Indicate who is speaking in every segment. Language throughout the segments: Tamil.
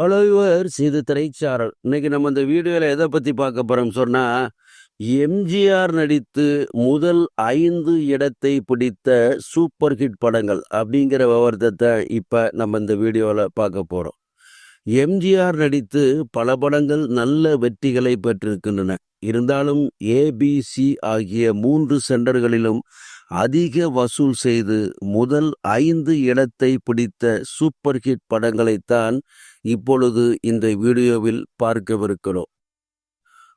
Speaker 1: ஹலோ யுவர்ஸ் இது திரைச்சாரல். இன்னைக்கு நம்ம இந்த வீடியோவில் எதை பற்றி பார்க்க போகிறோம் சொன்னால் எம்ஜிஆர் நடித்து முதல் ஐந்து இடத்தை பிடித்த சூப்பர் ஹிட் படங்கள் அப்படிங்கிற விவரத்தை இப்போ நம்ம இந்த வீடியோவில் பார்க்க போகிறோம் எம்ஜிஆர் நடித்து பல படங்கள் நல்ல வெற்றிகளை பெற்றிருக்கின்றன. இருந்தாலும் ஏபிசி ஆகிய மூன்று சென்டர்களிலும் அதிக வசூல் செய்து முதல் ஐந்து இடத்தை பிடித்த சூப்பர் ஹிட் படங்களைத்தான் இப்பொழுது இந்த வீடியோவில் பார்க்கவிருக்கிறோம்.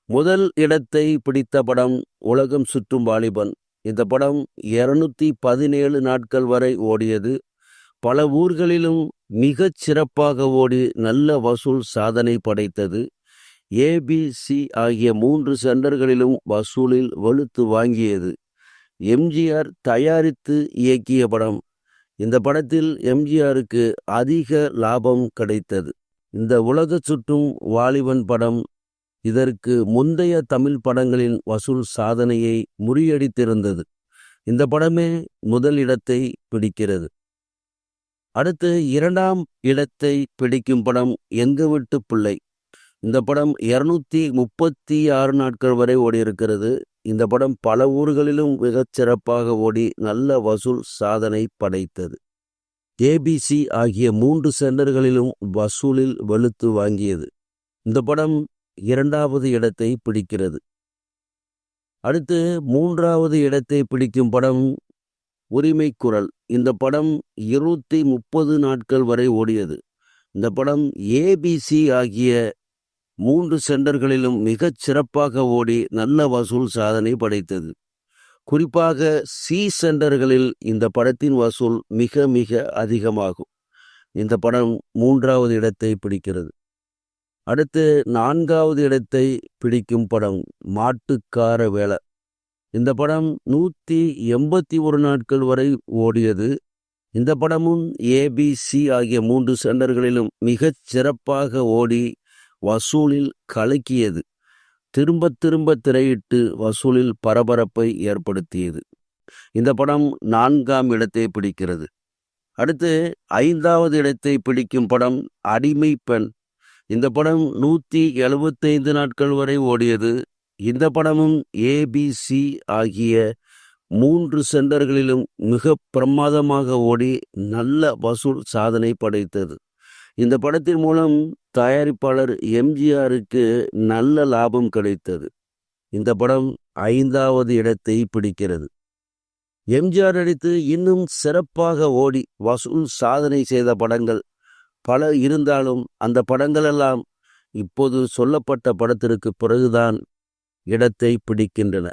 Speaker 1: முதல் இடத்தை பிடித்த படம் உலகம் சுற்றும் வாலிபன். இந்த படம் இருநூத்தி பதினேழு நாட்கள் வரை ஓடியது. பல ஊர்களிலும் மிகச் சிறப்பாக ஓடி நல்ல வசூல் சாதனை படைத்தது. ஏபிசி ஆகிய மூன்று சென்டர்களிலும் வசூலில் வலுத்து வாங்கியது. எம்ஜிஆர் தயாரித்து இயக்கிய படம். இந்த படத்தில் எம்ஜிஆருக்கு அதிக லாபம் கிடைத்தது. இந்த உலக சுற்றும் வாலிபன் படம். இதற்கு முந்தைய தமிழ் படங்களின் வசூல் சாதனையை முறியடித்திருந்தது. இந்த படமே முதல் இடத்தை பிடிக்கிறது. அடுத்து இரண்டாம் இடத்தை பிடிக்கும் படம் எங்க வீட்டு பிள்ளை. இந்த படம் இருநூத்தி முப்பத்தி ஆறு நாட்கள் வரை ஓடியிருக்கிறது. இந்த படம் பல ஊர்களிலும் மிகச்சிறப்பாக ஓடி நல்ல வசூல் சாதனை படைத்தது. ஏபிசி ஆகிய மூன்று சென்டர்களிலும் வசூலில் வெளுத்து வாங்கியது. இந்த படம் இரண்டாவது இடத்தை பிடிக்கிறது. அடுத்து மூன்றாவது இடத்தை பிடிக்கும் படம் உரிமை குரல். இந்த படம் இருநூத்தி முப்பது நாட்கள் வரை ஓடியது. இந்த படம் ஏபிசி ஆகிய மூன்று சென்டர்களிலும் மிகச் சிறப்பாக ஓடி நல்ல வசூல் சாதனை படைத்தது. குறிப்பாக சி சென்டர்களில் இந்த படத்தின் வசூல் மிக மிக அதிகமாகும். இந்த படம் மூன்றாவது இடத்தை பிடிக்கிறது. அடுத்து நான்காவது இடத்தை பிடிக்கும் படம் மாட்டுக்கார வேலை இந்த படம் நூற்றி எண்பத்தி ஒரு நாட்கள் வரை ஓடியது. இந்த படமும் ஏபிசி ஆகிய மூன்று சென்டர்களிலும் மிகச் சிறப்பாக ஓடி வசூலில் கலக்கியது. திரும்ப திரும்ப திரையிட்டு வசூலில் பரபரப்பை ஏற்படுத்தியது. இந்த படம் நான்காம் இடத்தை பிடிக்கிறது. அடுத்து ஐந்தாவது இடத்தை பிடிக்கும் படம் அடிமை பெண். இந்த படம் நூற்றி எழுபத்தைந்து நாட்கள் வரை ஓடியது. இந்த படமும் ஏபிசி ஆகிய மூன்று சென்டர்களிலும் மிக பிரமாதமாக ஓடி நல்ல வசூல் சாதனை படைத்தது. இந்த படத்தின் மூலம் தயாரிப்பாளர் எம்ஜிஆருக்கு நல்ல லாபம் கிடைத்தது. இந்த படம் ஐந்தாவது இடத்தை பிடிக்கிறது. எம்ஜிஆர் நடித்து இன்னும் சிறப்பாக ஓடி வசூல் சாதனை செய்த படங்கள் பல இருந்தாலும் அந்த படங்களெல்லாம் இப்போது சொல்லப்பட்ட படத்திற்கு பிறகுதான் இடத்தை பிடிக்கின்றன.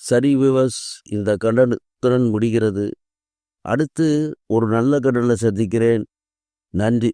Speaker 1: சரி விவஸ் இந்த கடனுடன் முடிகிறது. அடுத்து ஒரு நல்ல கடனில் சந்திக்கிறேன். நன்றி.